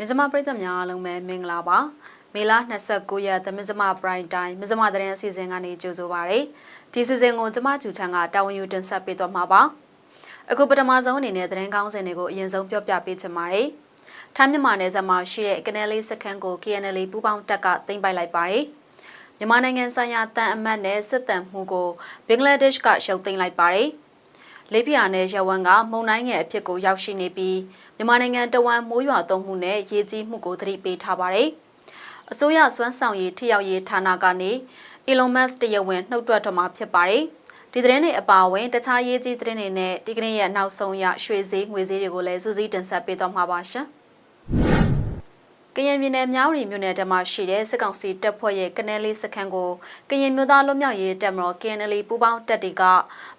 မြစမပရိသတ်များအားလုံးပဲမင်္ဂလာပါမေလ29ရက်သမစမပရိုင်တိုင်းမြစမသတင်းအစီအစဉ်ကနေကြိုဆိုပါရစေဒီစီစဉ်ကိုကျမကျူထန်ကတာဝန်ယူတင်ဆက်ပေးသွားမှာပါအခုပထမဆုံးအနေနဲ့သတင်းကောင်းစင်တွေကိုအရင်ဆုံးပြောပြပေးချင်ပါတယ်ထိုင်းမြန်မာနယ်စပ်မှာရှိတဲ့ကနယ်လေးစခန်းကို KNL ပူးပေါင်းတပ်ကတင်ပိုက်လိုက်ပါတယ်မြန်မာနိုင်ငံဆိုင်ရာတန်အမတ်နဲ့စစ်တမ်းမှုကိုဘင်္ဂလားဒေ့ရှ်ကရှုပ်သိမ်းလိုက်ပါတယ် လေးပြာနဲ့ရဝမ်ကမုံတိုင်းငယ်အဖြစ်ကိုရောက်ရှိနေပြီးမြန်မာနိုင်ငံတဝမ်းမိုးရွာသွန်းမှုနဲ့ရေကြီးမှုကိုသတိပေးထားပါတယ်။အစိုးရစွမ်းဆောင်ရည်ထိရောက်ရေးဌာနကနေ Elon Musk တရားဝင်နှုတ်ထွက်တော်မှာဖြစ်ပါတယ်။ဒီသတင်းတွေအပါအဝင်တခြားရေးကြီးသတင်းတွေနဲ့ဒီကနေ့ရဲ့နောက်ဆုံးရရွှေဈေးငွေဈေးတွေကိုလည်းစူးစီးတင်ဆက်ပေးသွားမှာပါရှင်။ ကရင်ပြည်နယ်မြောင်းရီမြို့နယ်တမှာရှိတဲ့စစ်ကောင်စီတပ်ဖွဲ့ရဲ့ကနယ်လေးစခန်းကိုကရင်မျိုးသားလွတ်မြောက်ရေးတပ်မတော် KNL ပူးပေါင်းတပ်တွေက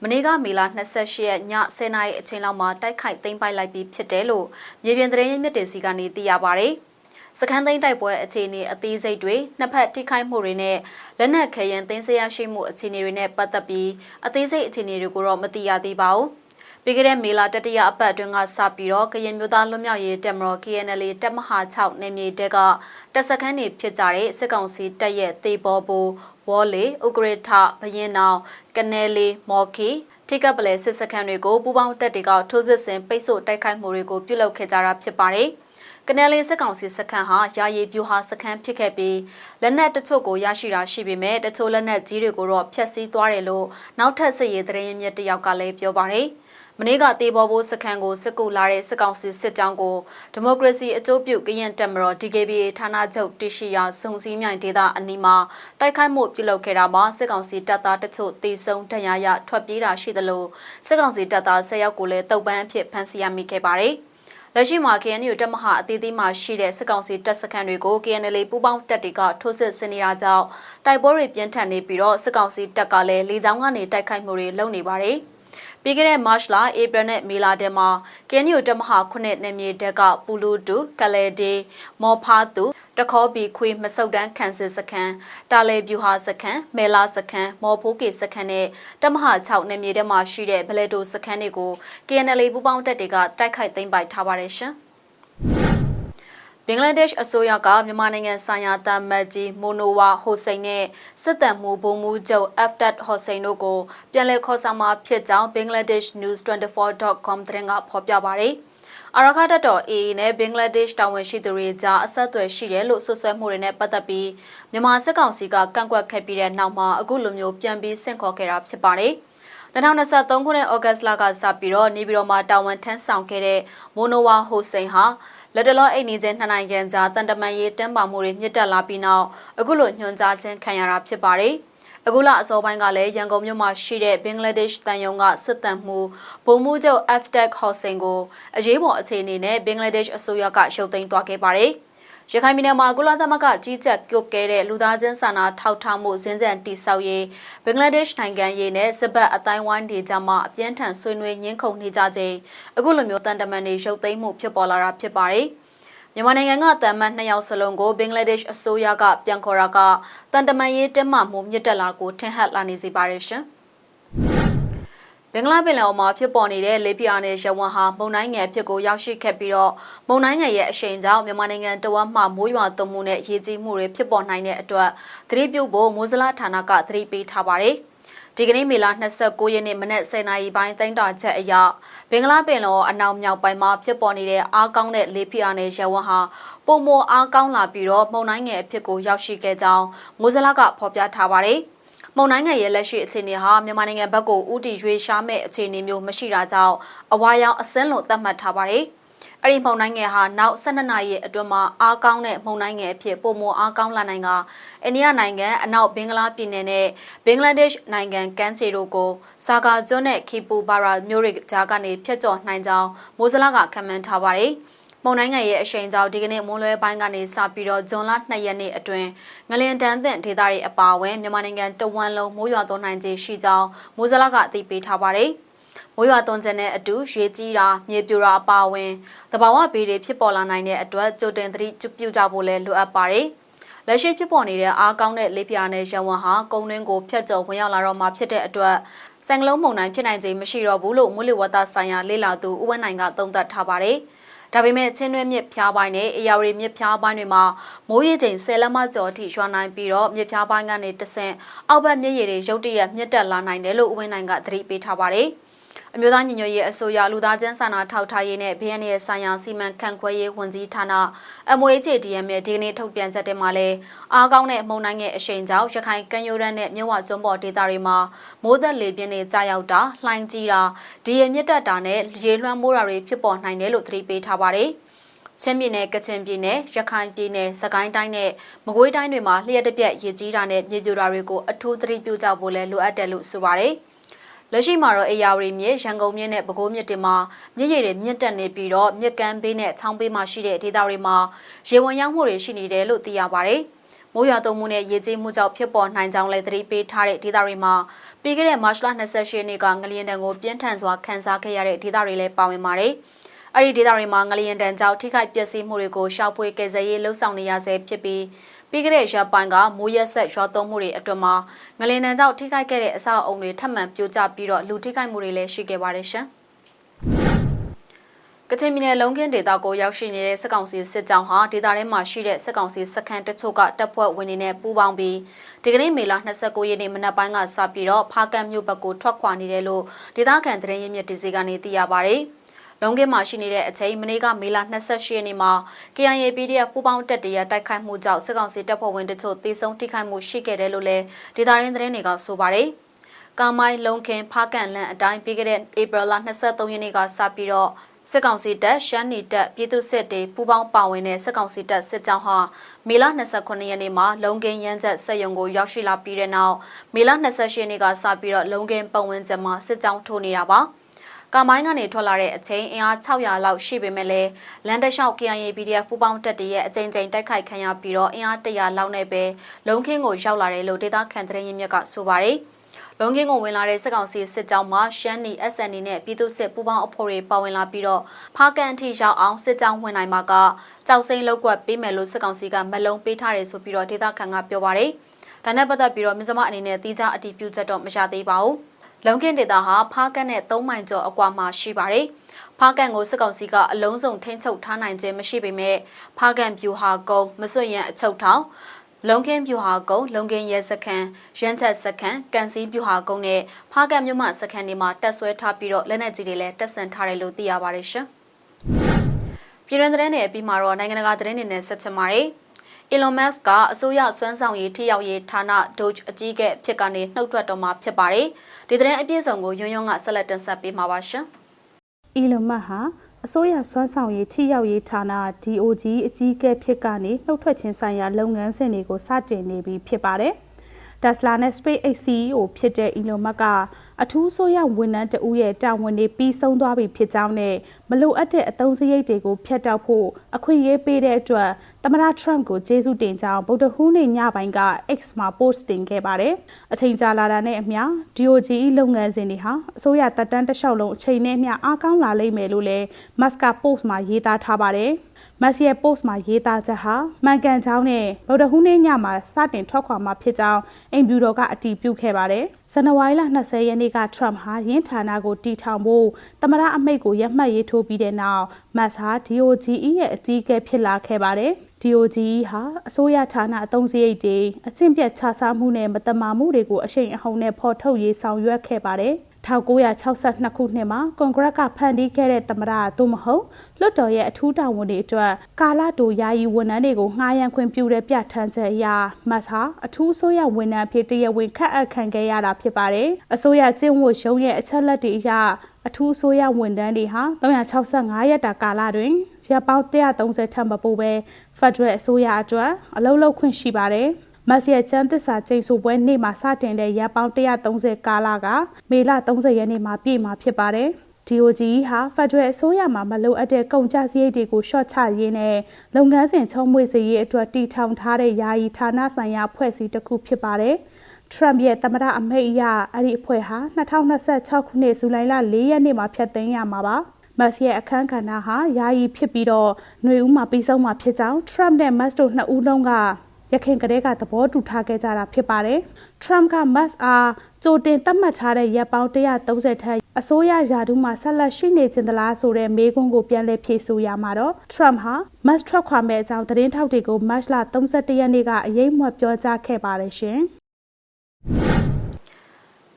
မနေ့ကမေလ28ရက်ည10:00နာရီအချိန်လောက်မှာတိုက်ခိုက်သိမ်းပိုက်လိုက်ပြီးဖြစ်တယ်လို့မြေပြင်သတင်းရင်းမြစ်တွေစီကနေသိရပါဗျ။စခန်းသိမ်းတိုက်ပွဲအခြေအနေအသေးစိတ်တွေနှစ်ဖက်ထိခိုက်မှုတွေနဲ့လက်နက်ခဲယံသိမ်းဆည်းရရှိမှုအခြေအနေတွေနဲ့ပတ်သက်ပြီးအသေးစိတ်အခြေအနေတွေကိုတော့မသိရသေးပါဘူး။ ပြီးခဲ့တဲ့မေလတတိယအပတ်အတွင်းကစပြီးတော့ကရင်မျိုးသားလွတ်မြောက်ရေးတပ်မတော် KNL တပ်မဟာ6နေမြေတဲကတပ်စခန်းတွေဖြစ်ကြတဲ့စစ်ကောင်စီတပ်ရဲ့သေဘောဘူဝေါ်လေဥကရထဘရင်နောင်ကနေလီမော်ခီထိကပ်ပလဲစစ်စခန်းတွေကိုပူးပေါင်းတပ်တွေကထိုးစစ်ဆင်ပိတ်ဆို့တိုက်ခိုက်မှုတွေကိုပြုလုပ်ခဲ့ကြတာဖြစ်ပါတယ်။ကနယ်လီစစ်ကောင်စီစခန်းဟာယာယီပြူဟာစခန်းဖြစ်ခဲ့ပြီးလက်နက်တချို့ကိုရရှိတာရှိပေမဲ့တချို့လက်နက်ကြီးတွေကိုတော့ဖျက်ဆီးသွားတယ်လို့နောက်ထပ်စစ်ရေးသတင်းရင်းမြစ်တယောက်ကလည်းပြောပါတယ်။ မနေ့ကတေဘောဘိုးစခန်းကိုစစ်ကူလာတဲ့စစ်ကောင်စီစစ်ကြောင်းကိုဒီမိုကရေစီအကျိုးပြုကရင်တက်မတော် DKBA ဌာနချုပ်တရှိရာစုံစည်းမြိုင်ဒေသအနီးမှာတိုက်ခိုက်မှုပြုလုပ်ခဲ့တာမှာစစ်ကောင်စီတပ်သားတချို့တေဆုံးဒဏ်ရာရထွက်ပြေးတာရှိသလိုစစ်ကောင်စီတပ်သား၁၀ယောက်ကိုလည်းတုပ်ပန်းအဖြစ်ဖမ်းဆီးရမိခဲ့ပါတယ်။လက်ရှိမှာ KNU တပ်မဟာအသီးသီးမှာရှိတဲ့စစ်ကောင်စီတပ်စခန်းတွေကို KNL ပူးပေါင်းတပ်တွေကထိုးစစ်ဆင်နေတာကြောင့်တိုက်ပွဲတွေပြင်းထန်နေပြီးတော့စစ်ကောင်စီတပ်ကလည်းလေကြောင်းကနေတိုက်ခိုက်မှုတွေလုပ်နေပါတယ်။ ပြီးခဲ့တဲ့ March လ April နဲ့မေလထဲမှာကင်နီယိုတမဟာခုနှစ်နယ်မြေတက်ကပူလူတူကလဲဒေမော်ဖာတူတခေါ်ဘီခွေမဆုတ်တန်းခန်းစစ်စခန်းတာလေဗျူဟာစခန်းမဲလာစခန်းမော်ဖိုးကေစခန်းနဲ့တမဟာ6နယ်မြေထဲမှာရှိတဲ့ဘလဲတိုစခန်းတွေကို KNL ပူးပေါင်းတပ်တွေကတိုက်ခိုက်သိမ်းပိုက်ထားပါတယ်ရှင်။ ဘင်္ဂလားဒေ့ရှ်အစိုးရကမြန်မာနိုင်ငံဆိုင်ရာတာမတ်ကြီးမိုနိုဝါဟိုစိန်နဲ့စစ်တပ်မှုဘုံမူချုပ် Aftat Hossein တို့ကိုပြန်လည်ခေါ်ဆောင်မှာဖြစ်ကြောင်း bangladeshnews24.com သတင်းကဖော်ပြပါတယ်။အရခတ်တော် AA နဲ့ဘင်္ဂလားဒေ့ရှ်တာဝန်ရှိသူတွေကြားအဆက်အသွယ်ရှိတယ်လို့ဆွဆွဲမှုတွေနဲ့ပတ်သက်ပြီးမြန်မာစစ်ကောင်စီကကန့်ကွက်ခဲ့ပြီးတဲ့နောက်မှာအခုလိုမျိုးပြန်ပြီးဆင့်ခေါ်ခဲ့တာဖြစ်ပါတယ်။2023ခုနှစ်ဩဂတ်လကစပြီးတော့နေပြည်တော်မှာတာဝန်ထမ်းဆောင်ခဲ့တဲ့မိုနိုဝါဟိုစိန်ဟာ လက်တလောအိမ်နေချင်းနှစ်နိုင်ငံကြားတန်တမန်ရေးတန်းပါမှုတွေမြင့်တက်လာပြီးနောက်အခုလိုညွှန်ကြားခြင်းခံရတာဖြစ်ပါတယ်။အခုလအစောပိုင်းကလည်းရန်ကုန်မြို့မှာရှိတဲ့ဘင်္ဂလားဒေ့ရှ်တန်ယုံကစစ်တမ်းမှုဗိုလ်မှူးချုပ် FTech ဟော့စင်ကိုအရေးပေါ်အခြေအနေနဲ့ဘင်္ဂလားဒေ့ရှ်အစိုးရကရုပ်သိမ်းသွားခဲ့ပါတယ်။ ရခိုင်ပြည်နယ်မှာကုလသမဂ္ဂကြီးကြပ်ပြုတ်ကဲတဲ့လူသားချင်းစာနာထောက်ထားမှုဇင်းကြံတိဆောက်ရေးဘင်္ဂလားဒေ့ရှ်နိုင်ငံရေးနဲ့စစ်ဘက်အတိုင်းဝိုင်းတွေကြားမှာအပြင်းထန်ဆွေးနွေးညှင်းခုန်နေကြချိန်အခုလိုမျိုးတန်တမန်တွေရုပ်သိမ်းမှုဖြစ်ပေါ်လာတာဖြစ်ပါတယ်။မြန်မာနိုင်ငံကတန်မတ်နှစ်ယောက်စလုံးကိုဘင်္ဂလားဒေ့ရှ်အစိုးရကပြန်ခေါ်တာကတန်တမန်ရေးတက်မှမှုမြင့်တက်လာကိုထင်ဟပ်လာနေစေပါတယ်ရှင်။ ဘင်္ဂလားပင်လယ်အော်မှာဖြစ်ပေါ်နေတဲ့လေပြာနဲ့ရဝမ်ဟာမုန်တိုင်းငယ်ဖြစ်ကိုရောက်ရှိခဲ့ပြီးတော့မုန်တိုင်းငယ်ရဲ့အရှိန်ကြောင့်မြန်မာနိုင်ငံတဝက်မှမိုးရွာသွန်းမှုနဲ့ရေကြီးမှုတွေဖြစ်ပေါ်နိုင်တဲ့အတွက်သတိပြုဖို့မိုးစလားဌာနကသတိပေးထားပါတယ်။ဒီကနေ့မေလ29ရက်နေ့မနက်10:00နာရီပိုင်းတိုင်းတာချက်အရဘင်္ဂလားပင်လယ်အနောက်မြောက်ပိုင်းမှာဖြစ်ပေါ်နေတဲ့အားကောင်းတဲ့လေပြာနဲ့ရဝမ်ဟာပုံမအားကောင်းလာပြီးတော့မုန်တိုင်းငယ်အဖြစ်ကိုရောက်ရှိခဲ့ကြောင်းမိုးစလားကဖော်ပြထားပါတယ်။ မုန်တိုင်းငယ်ရဲ့လက်ရှိအခြေအနေဟာမြန်မာနိုင်ငံဘက်ကိုဥတီရွေးရှားမဲ့အခြေအနေမျိုးမရှိတာကြောင့်အဝါရောင်အစင်းလို့သတ်မှတ်ထားပါတယ်။အဲ့ဒီမုန်တိုင်းငယ်ဟာနောက်12နာရီအတွင်းမှာအားကောင်းတဲ့မုန်တိုင်းငယ်အဖြစ်ပုံမအားကောင်းလာနိုင်ကအိန္ဒိယနိုင်ငံအနောက်ဘင်္ဂလားပြည်နယ်နဲ့ဘင်္ဂလားဒေ့ရှ်နိုင်ငံကမ်းခြေတို့ကိုစာကာကျွန်းနဲ့ခီပူဘာရာမြို့ရိကြားကနေဖျက်ကျော်နိုင်ကြောင်းမိုးစလာကခန့်မှန်းထားပါတယ်။ မုန်တိုင်းငယ်ရဲ့အရှိန်ကြောင့်ဒီကနေ့မွန်းလွဲပိုင်းကနေစပြီးတော့ဇွန်လ2ရက်နေ့အတွင်းငလင်တန်းသင့်ဒေသတွေအပါအဝင်မြန်မာနိုင်ငံတဝန်းလုံးမိုးရွာသွန်းနိုင်ခြေရှိကြောင်းမိုးစလကအသိပေးထားပါတယ်။မိုးရွာသွန်းခြင်းနဲ့အတူရေကြီးတာမြေပြိုတာအပါအဝင်တဘာဝဘေးတွေဖြစ်ပေါ်လာနိုင်တဲ့အတွက်ကြိုတင်သတိပြုကြဖို့လည်းလိုအပ်ပါတယ်။လက်ရှိဖြစ်ပေါ်နေတဲ့အားကောင်းတဲ့လေပြာနဲ့ရဝမ်ဟာကုန်းတွင်းကိုဖျက်ကျော်ဝင်ရောက်လာတော့မှဖြစ်တဲ့အတွက်စံကလုံးမုန်တိုင်းဖြစ်နိုင်ခြေမရှိတော့ဘူးလို့မိုးလေဝသဆိုင်ရာလေ့လာသူဦးဝင်းနိုင်ကသုံးသပ်ထားပါတယ်။ ဒါပေမဲ့ချင်းတွဲမြစ်ဖျားပိုင်းနဲ့အေယာဝတီမြစ်ဖျားပိုင်းတွေမှာမိုးရေချိန်10လက်မကျော်အထိရွာနိုင်ပြီးတော့မြစ်ဖျားပိုင်းကနေတဆင့်အောက်ဘက်မြစ်ရေတွေရုတ်တရက်မြင့်တက်လာနိုင်တယ်လို့ဦးဝင်းနိုင်ကသတိပေးထားပါတယ်။ အမျိုးသားညီညွတ်ရေးအစိုးရလူသားချင်းစာနာထောက်ထားရေးနဲ့ BNN ဆိုင်ရာစီမံခန့်ခွဲရေးဝန်ကြီးဌာန MOHDM ရဲ့ဒီကနေ့ထုတ်ပြန်ချက်တင်မှာလဲအားကောင်းတဲ့မှုန်နိုင်ရဲ့အရှိန်ကြောင့်ရခိုင်ကမ်းရိုးတန်းနဲ့မြဝကျွန်းပေါ်ဒေသတွေမှာမိုးသက်လေပြင်းတွေကြာရောက်တာလှိုင်းကြီးတာဒီရမြင့်တက်တာနဲ့ရေလွှမ်းမိုးတာတွေဖြစ်ပေါ်နိုင်တယ်လို့သတိပေးထားပါတယ်ချင်းပြည်နယ်ကချင်ပြည်နယ်ရခိုင်ပြည်နယ်စကိုင်းတိုင်းနဲ့မကွေးတိုင်းတွေမှာလျှက်တစ်ပြက်ရေကြီးတာနဲ့မြေပြိုတာတွေကိုအထူးသတိပြုကြဖို့လဲလိုအပ်တယ်လို့ဆိုပါတယ်။ လက်ရှိမှာတော့အေယာဝတီမြစ်ရန်ကုန်မြစ်နဲ့ပဲခူးမြစ်တွေမှာမြစ်ရည်တွေမြင့်တက်နေပြီးတော့မြစ်ကမ်းဘေးနဲ့ချောင်းဘေးမှာရှိတဲ့ဒေသတွေမှာရေဝင်ရောက်မှုတွေရှိနေတယ်လို့သိရပါတယ်။မိုးရွာသွန်းမှုနဲ့ရေကြီးမှုကြောင့်ဖြစ်ပေါ်နိုင်ကြောင်းလည်းသတိပေးထားတဲ့ဒေသတွေမှာပြီးခဲ့တဲ့မတ်လ28ရက်နေ့ကငလျင်တံကိုပြင်းထန်စွာခန်းစားခဲ့ရတဲ့ဒေသတွေလည်းပါဝင်ပါတယ်။အဲ့ဒီဒေသတွေမှာငလျင်တံကြောင့်ထိခိုက်ပျက်စီးမှုတွေကိုရှောက်ဖွေကယ်ဆယ်ရေးလှုပ်ဆောင်နေရဆဲဖြစ်ပြီး ပြီးခဲ့တဲ့ရက်ပိုင်းကမိုးရက်ဆက်ရွာသွန်းမှုတွေအတွင်းမှာငလင်တန်းကြောင့်ထိခိုက်ခဲ့တဲ့အဆောက်အုံတွေထပ်မံပြိုကျပြီးတော့လူထိခိုက်မှုတွေလည်းရှိခဲ့ပါတယ်ရှင်။ကချင်ပြည်နယ်လုံခင်းဒေသကိုရောက်ရှိနေတဲ့စစ်ကောင်စီစစ်ကြောင်းဟာဒေသထဲမှာရှိတဲ့စစ်ကောင်စီစခန်းတချို့ကတပ်ဖွဲ့ဝင်တွေနဲ့ပူးပေါင်းပြီးဒီကနေ့မေလ29ရက်နေ့မနက်ပိုင်းကစပြီးတော့ဖားကန့်မြို့ဘက်ကိုထွက်ခွာနေတယ်လို့ဒေသခံသတင်းရင်းမြစ်ဒီစီကနေသိရပါဗျ။ လုံကင်းမှာရှိနေတဲ့အချိန်မနေ့ကမေလ28ရက်နေ့မှာ KIA PDF ပူးပေါင်းတပ်တရတိုက်ခိုက်မှုကြောင့်စစ်ကောင်စီတပ်ဖွဲ့ဝင်တချို့သေဆုံးထိခိုက်မှုရှိခဲ့တယ်လို့လည်းဒေတာရင်းသတင်းတွေကဆိုပါတယ်။ကာမိုင်းလုံခင်ဖားကန်လန်အတိုင်းပြီးခဲ့တဲ့ဧပြီလ23ရက်နေ့ကစပြီးတော့စစ်ကောင်စီတပ်ရှမ်းနီတပ်ပြည်သူစစ်တွေပူးပေါင်းပါဝင်တဲ့စစ်ကောင်စီတပ်စစ်ကြောင်းဟာမေလ29ရက်နေ့မှာလုံကင်းရမ်းချက်ဆက်ယုံကိုရောက်ရှိလာပြီးတဲ့နောက်မေလ28ရက်နေ့ကစပြီးတော့လုံကင်းပတ်ဝန်းကျင်မှာစစ်ကြောင်းထိုးနေတာပါ။ ကာမိုင်းကနေထွက်လာတဲ့အချိန်အင်အား600လောက်ရှိပေမဲ့လည်းလန်တလျှောက် KIA PDF ပူပေါင်းတပ်တွေရဲ့အကြိမ်ကြိမ်တိုက်ခိုက်ခံရပြီးတော့အင်အား100လောက်နဲ့ပဲလုံခင်းကိုရောက်လာတယ်လို့ဒေသခံသတင်းရင်းမြစ်ကဆိုပါတယ်။လုံခင်းကိုဝင်လာတဲ့စစ်ကောင်စီစစ်ကြောင်းမှာရှမ်းနီ SND နဲ့ပြည်သူ့စစ်ပူးပေါင်းအဖွဲ့တွေပါဝင်လာပြီးတော့ဖားကန်အထိရောက်အောင်စစ်ကြောင်းဝင်နိုင်မှာကကြောက်စိမ့်လောက်ကွက်ပေးမယ်လို့စစ်ကောင်စီကမလုံးပေးထားတယ်ဆိုပြီးတော့ဒေသခံကပြောပါတယ်။ဒါနဲ့ပတ်သက်ပြီးတော့မြစမအနေနဲ့တိကျအတည်ပြုချက်တော့မရသေးပါဘူး။ လုံခင်းဒေသဟာဖားကန့်နဲ့3မိုင်ကျော်အကွာမှာရှိပါတယ်။ဖားကန့်ကိုစစ်ကောင်စီကအလုံးစုံထိန်းချုပ်ထားနိုင်ခြင်းမရှိပေမဲ့ဖားကန့်ပြူဟာကုန်းမစွန့်ရန်အချုပ်ထောင်လုံခင်းပြူဟာကုန်းလုံခင်းရဲစခန်းရန်ချက်စခန်းကန်စီပြူဟာကုန်းနဲ့ဖားကန့်မြို့မှစခန်းတွေမှာတက်ဆွဲထားပြီးတော့လက်နက်ကြီးတွေလည်းတက်ဆန်ထားတယ်လို့သိရပါတယ်ရှင်။ပြည်တွင်းသတင်းတွေအပြီးမှာတော့နိုင်ငံတကာသတင်းတွေနဲ့ဆက်ချင်ပါတယ်။ Elon Musk ကအစိုးရစွမ်းဆောင်ရည်ထိရောက်ရေးဌာန Doge အကြီးအကဲဖြစ်ကနေနှုတ်ထွက်တော်မှာဖြစ်ပါတယ်။ဒီသတင်းအပြည့်စုံကိုယွန်းယွန်းကဆက်လက်တင်ဆက်ပေးမှာပါရှင်။ Elon Musk ဟာအစိုးရစွမ်းဆောင်ရည်ထိရောက်ရေးဌာန DOG အကြီးအကဲဖြစ်ကနေနှုတ်ထွက်ခြင်းဆိုင်ရာလုပ်ငန်းစဉ်တွေကိုစတင်နေပြီဖြစ်ပါတယ်။ Tesla နဲ့ SpaceX CEO ဖြစ်တဲ့ Elon Musk ကအထူးဆိုရဝန်ထမ်းတဦးရဲ့တာဝန်တွေပြီးဆုံးသွားပြီဖြစ်ကြောင်းနဲ့မလိုအပ်တဲ့အသုံးစရိတ်တွေကိုဖျက်တောက်ဖို့အခွင့်အရေးပေးတဲ့အတွက်သမ္မတ Trump ကိုကျေးဇူးတင်ကြောင်းဗုဒ္ဓဟူးနေ့ညပိုင်းက X မှာ post တင်ခဲ့ပါတယ်။အချိန်ကြာလာတာနဲ့အမျှ DOGE လုပ်ငန်းစဉ်တွေဟာအစိုးရတပ်တန်းတစ်လျှောက်လုံးအချိန်နဲ့အမျှအားကောင်းလာလိမ့်မယ်လို့လည်း Musk က post မှာရေးသားထားပါတယ်။ မက်ဆီရဲ့ post မှာရေးသားချက်ဟာမှန်ကန်ကြောင်းနဲ့ဗုဒ္ဓဟူးနေ့ညမှာစတင်ထွက်ခွာမှာဖြစ်ကြောင်းအိမ်ဖြူတော်ကအတည်ပြုခဲ့ပါတယ်။ဇန်နဝါရီလ20ရက်နေ့က Trump ဟာရင်းဌာနကိုတီထောင်ဖို့သမရအမိတ်ကိုရမှတ်ရေးထိုးပြီးတဲ့နောက်မတ်ဟာ DOGE ရဲ့အကြီးအကဲဖြစ်လာခဲ့ပါတယ်။ DOGE ဟာအစိုးရဌာနအသုံးစရိတ်တွေအကျင့်ပြတ်ခြစားမှုနဲ့မတမာမှုတွေကိုအရှိန်အဟုန်နဲ့ဖော်ထုတ်ရေးဆောင်ရွက်ခဲ့ပါတယ်။ 1962ခုနှစ်မှာကွန်ဂရက်ကဖန်တီးခဲ့တဲ့သမ္မတသို့မဟုတ်လွှတ်တော်ရဲ့အထူးတာဝန်တွေအတွက်ကာလတိုယာယီဝန်ထမ်းတွေကိုငှားရမ်းခွင့်ပြုတဲ့ပြဋ္ဌာန်းချက်အရမတ်ဟာအထူးဆိုရဝန်ထမ်းအဖြစ်တရားဝင်ခန့်အပ်ခံခဲ့ရတာဖြစ်ပါတယ်။အစိုးရကျင့်ဝတ်ရုံးရဲ့အချက်လက်တွေအရအထူးဆိုရဝန်ထမ်းတွေဟာ365ရက်တာကာလတွင်ရပ်ပေါင်း130ထပ်မပိုပဲဖက်ဒရယ်အစိုးရအတွက်အလုပ်လုပ်ခွင့်ရှိပါတယ်။ မတ်ရဲ့ချမ်းသစ္စာချိန်ဆိုပွဲနေ့မှာစတင်တဲ့ရပ်ပေါင်း130ကာလကမေလ30ရက်နေ့မှာပြည့်မှာဖြစ်ပါတယ်။ DOG ဟာဖက်ဒရယ်အစိုးရမှာမလိုအပ်တဲ့ကုန်ကျစရိတ်တွေကိုရှော့ချရင်းနဲ့လုပ်ငန်းစဉ်ချုံးမွေစေရေးအတွက်တည်ထောင်ထားတဲ့ယာယီဌာနဆိုင်ရာဖွဲ့စည်းတစ်ခုဖြစ်ပါတယ်။ Trump ရဲ့သမ္မတအမိန့်အရအဲ့ဒီအဖွဲ့ဟာ2026ခုနှစ်ဇူလိုင်လ4ရက်နေ့မှာဖျက်သိမ်းရမှာပါ။မတ်ရဲ့အခမ်းကဏ္ဍဟာယာယီဖြစ်ပြီးတော့ຫນွေဦးမှာပြီးဆုံးမှာဖြစ်ကြောင်း Trump နဲ့ Musk တို့နှစ်ဦးလုံးက ရခိုင်ကလေးကသဘောတူထားခဲ့ကြတာဖြစ်ပါတယ်။ Trump က Musk အားကြိုတင်သတ်မှတ်ထားတဲ့ရက်ပေါင်း130ထက်အအစိုးရယာဒူးမှာဆက်လက်ရှိနေခြင်းသလားဆိုတဲ့မေးခွန်းကိုပြန်လည်ဖြေဆိုရမှာတော့ Trump ဟာ must ထွက်ခွာမဲ့အကြောင်းသတင်းထောက်တွေကို March လ31ရက်နေ့ကအရေးမွက်ပြောကြားခဲ့ပါတယ်ရှင်။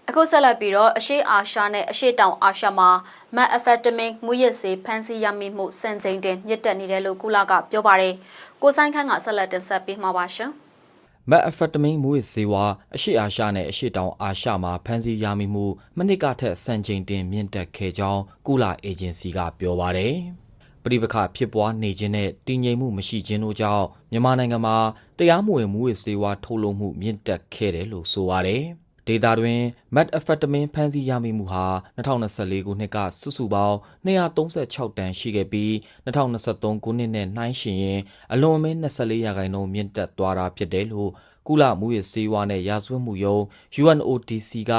အခုဆက်လက်ပြီးတော့အရှိအာရှနဲ့အရှိတောင်အာရှမှာမက်အဖက်တမင်မူရစ်စေဖမ်းဆီးရမိမှုစံချိန်တင်မြင့်တက်နေတယ်လို့ကုလကပြောပါတယ်။ကိုဆိုင်ခန့်ကဆက်လက်တင်ဆက်ပေးမှာပါရှင်။မက်အဖက်တမင်းမူဝစ်စေဝါအရှိအာရှနဲ့အရှိတောင်အာရှမှာဖမ်းဆီးရမိမှုမနစ်ကထက်စံချိန်တင်မြင့်တက်ခဲ့ကြောင်းကုလအေဂျင်စီကပြောပါတယ်။ပြည်ပခဖြစ်ပွားနေခြင်းနဲ့တည်ငြိမ်မှုမရှိခြင်းတို့ကြောင့်မြန်မာနိုင်ငံမှာတရားမဝင်မူဝစ်စေဝါထုတ်လုပ်မှုမြင့်တက်ခဲ့တယ်လို့ဆိုပါတယ်။ ဒေတာတွင်မက်အဖက်တမင်းဖမ်းဆီးရမိမှုဟာ2024ခုနှစ်ကစုစုပေါင်း236တန်ရှိခဲ့ပြီး2023ခုနှစ်နဲ့နှိုင်းယှဉ်ရင်အလွန်အမင်း24ရာခိုင်နှုန်းမြင့်တက်သွားတာဖြစ်တယ်လို့ကုလမှုရေးစေဝါနဲ့ရာဇဝတ်မှုယုံ UNODC က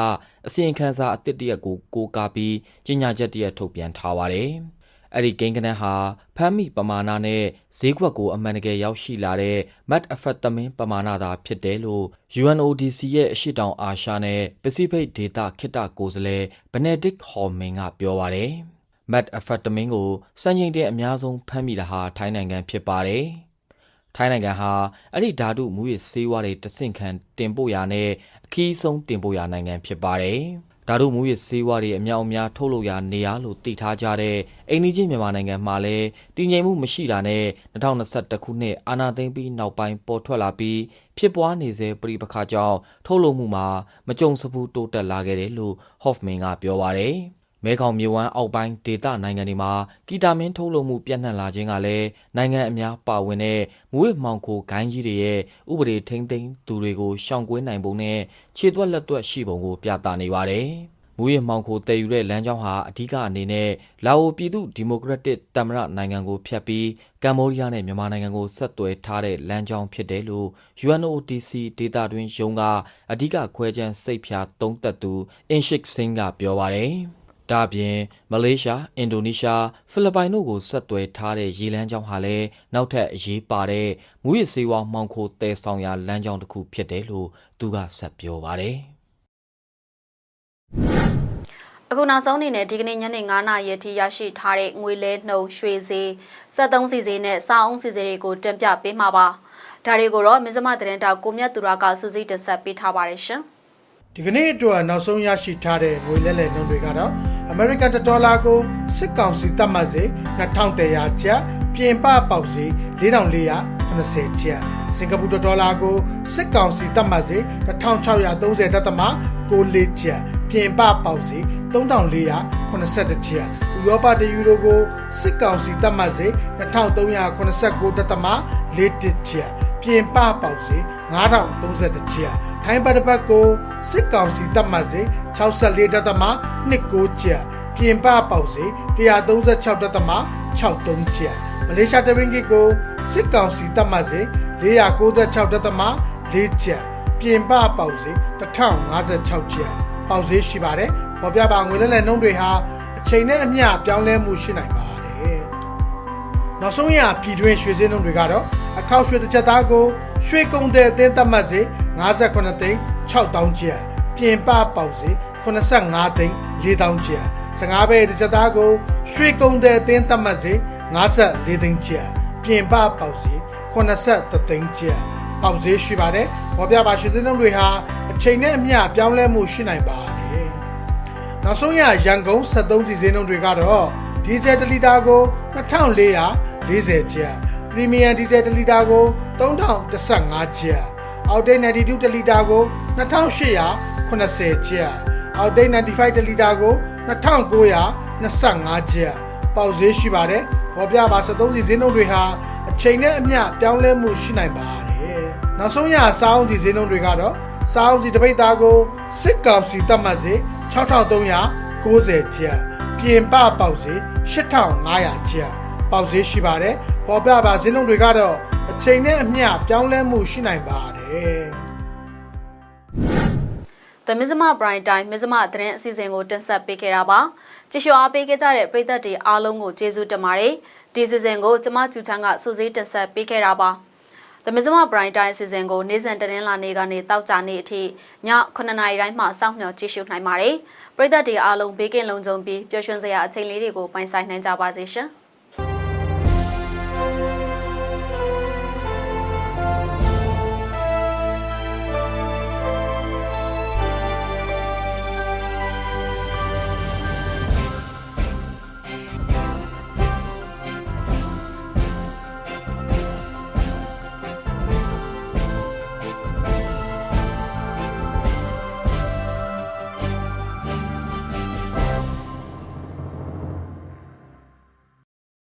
အစီရင်ခံစာအသစ်တရက်ကိုကိုးကားပြီးကြေညာချက်တရက်ထုတ်ပြန်ထားပါတယ်။ အဲ့ဒီကိန်းကနန်းဟာဖမ်းမိပမာဏနဲ့ဈေးကွက်ကိုအမှန်တကယ်ရောက်ရှိလာတဲ့ Mat Amphetamine ပမာဏသာဖြစ်တယ်လို့ UNODC ရဲ့အရှိတောင်အာရှနဲ့ Pacific ဒေသခေတ္တကိုယ်စားလှယ် Benedict Horman ကပြောပါတယ်။ Mat Amphetamine ကိုစံချိန်တင်အများဆုံးဖမ်းမိတာဟာထိုင်းနိုင်ငံဖြစ်ပါတယ်။ထိုင်းနိုင်ငံဟာအဲ့ဒီဓာတုမူရစ်ဆေးဝါးတွေတဆင့်ခံတင်ပို့ရာနဲ့အခီးဆုံးတင်ပို့ရာနိုင်ငံဖြစ်ပါတယ်။ ဓာတုမူရစ်ဆေးဝါးတွေအများအများထုတ်လုပ်ရာနေရာလို့သိထားကြတဲ့အိန္ဒိချင်းမြန်မာနိုင်ငံမှာလည်းတည်ငြိမ်မှုမရှိတာနဲ့2021ခုနှစ်အာဏာသိမ်းပြီးနောက်ပိုင်းပေါ်ထွက်လာပြီးဖြစ်ပွားနေစေပြည်ပခါကြောင့်ထုတ်လုပ်မှုမှာမကြုံစဘူးတိုးတက်လာခဲ့တယ်လို့ Hoffman ကပြောပါတယ်။ မဲခေါင်မြေဝမ်းအောက်ပိုင်းဒေသနိုင်ငံတွေမှာကီတာမင်းထုတ်လုပ်မှုပြန့်နှံ့လာခြင်းကလည်းနိုင်ငံအများပါဝင်တဲ့မူဝစ်မှောင်ခိုဂိုင်းကြီးတွေရဲ့ဥပဒေထိန်းသိမ်းသူတွေကိုရှောင်ကွင်းနိုင်ပုံနဲ့ခြေသွက်လက်သွက်ရှိပုံကိုပြသနေပါတယ်။မူရမှောင်ခိုတည်ယူတဲ့လမ်းကြောင်းဟာအဓိကအနေနဲ့လာအိုပြည်သူဒီမိုကရက်တစ်တမရနိုင်ငံကိုဖျက်ပြီးကမ္ဘောဒီးယားနဲ့မြန်မာနိုင်ငံကိုဆက်သွယ်ထားတဲ့လမ်းကြောင်းဖြစ်တယ်လို့ UNODC ဒေတာတွင်ရုံးကအဓိကခွဲခြမ်းစိတ်ဖြာသုံးသက်သူအင်ရှစ်စင်းကပြောပါတယ်။ ဒါ့အပြင်မလေးရှား၊အင်ဒိုနီးရှား၊ဖိလစ်ပိုင်တို့ကိုဆက်သွယ်ထားတဲ့ရေလမ်းကြောင်းဟာလည်းနောက်ထပ်အရေးပါတဲ့မူရစ်စေဝါမှောင်ခိုတည်ဆောင်ရာလမ်းကြောင်းတစ်ခုဖြစ်တယ်လို့သူကဆက်ပြောပါတယ်။အခုနောက်ဆုံးအနေနဲ့ဒီကနေ့ညနေ9:00နာရီအထိရရှိထားတဲ့ငွေလဲနှုန်းရွှေဈေး73စီဈေးနဲ့စာအုံးစီဈေးတွေကိုတင်ပြပေးမှာပါ။ဒါတွေကိုတော့မင်းစမသတင်းတောက်ကိုမြတ်သူရကစူးစီးတင်ဆက်ပေးထားပါတယ်ရှင်။ဒီကနေ့အတွက်နောက်ဆုံးရရှိထားတဲ့ငွေလဲလှယ်နှုန်းတွေကတော့ American ဒေါ်လာကိုစစ်ကောင်စီသတ်မှတ်စေ2100ကျပ်ပြင်ပပေါက်စေ4480ကျပ်စင်ကာပူဒေါ်လာကိုစစ်ကောင်စီသတ်မှတ်စေ1630တက်သမ64ကျပ်ပြင်ပပေါက်စေ3482ကျပ်ဥ ရောပတယူရိုကိုစစ်ကောင်စီသတ်မှတ်စေ2389တက်သမ41ကျပ်ပြင်ပပေါက်စေ9030ကျပ်ထိုင်းဘတ်တစ်ပတ်ကိုစစ်ကောင်စီတပ်မှတ်စေ64တက်သမ29ကျပ်ပြင်ပပေါက်စေ136တက်သမ63ကျပ်မလေးရှားတရင်းဂစ်ကိုစစ်ကောင်စီတပ်မှတ်စေ496တက်သမ4ကျပ်ပြင်ပပေါက်စေ1056ကျပ်ပေါက်စေရှိပါတယ်ပေါ်ပြပါငွေလဲလှယ်နှုန်းတွေဟာအ ချိန်နဲ့အမျှပြောင်းလဲမှုရှိနိုင်ပါတယ်နောက်ဆုံးရပြည်တွင်းရွှေစင်းနှုန်းတွေကတော့အခောက်ရွှေတစ်ချက်သားကိုရွှေကုန်တဲ့အသင်းသတ်မှတ်စေ58သိန်း6000ကျပ်ပြင်ပပေါက်စေ85သိန်း4000ကျပ်15ပဲတစ်ချက်သားကိုရွှေကုန်တဲ့အသင်းသတ်မှတ်စေ54သိန်းကျပ်ပြင်ပပေါက်စေ83သိန်းကျပ်ပေါက်စေရှိပါတယ်ဘောပြပါရွှေစင်းနှုန်းတွေဟာအချိန်နဲ့အမျှပြောင်းလဲမှုရှိနိုင်ပါတယ် နောက်ဆုံးရရန်ကုန်73စီစင်းနှုန်းတွေကတော့ဒီဇယ်1လီတာကို2440ကျပ်ပရီမီယံဒီဇယ်1လီတာကို3015ကျပ်အောက်တိတ်92တလီတာကို2880ကျပ်အောက်တိတ်95တလီတာကို2925ကျပ်ပေါက်ဈေးရှိပါတယ်ပေါ်ပြပါ73စီဈေးနှုန်းတွေဟာအချိန်နဲ့အမျှပြောင်းလဲမှုရှိနိုင်ပါတယ်နောက်ဆုံးရစောင်းစီဈေးနှုန်းတွေကတော့စောင်းစီတပိတ်သားကိုစစ်ကောင်စီတတ်မှတ်စေ 6390ကျပ်ပြင်ပပေါက်စေ8500ကျပ်ပေါက်ဈေးရှိပါတယ်ပေါ်ပြပါဈေးနှုန်းတွေကတော့အချိန်နဲ့အမျှပြောင်းလဲမှုရှိနိုင်ပါတယ် The Mizma Prime Time မဇ္ဈိမသတင်းအစီအစဉ်ကိုတင်ဆက်ပေးခဲ့တာပါကြည့်ရှုအားပေးခဲ့ကြတဲ့ပရိသတ်တွေအားလုံးကိုကျေးဇူးတင်ပါတယ်ဒီအစီအစဉ်ကိုကျမကျူချန်းကစူးစီးတင်ဆက်ပေးခဲ့တာပါ သမဇမပရိုင်တိုင်းအစီအစဉ်ကိုနေ့စဉ်တနင်္လာနေ့ကနေတောက်ကြနေ့အထိည9နာရီတိုင်းမှစောင့်မျှော်ကြည့်ရှုနိုင်ပါတယ်ပရိသတ်တွေအားလုံးဘေးကင်းလုံခြုံပြီးပျော်ရွှင်စရာအချိန်လေးတွေကိုပိုင်ဆိုင်နိုင်ကြပါစေရှင်။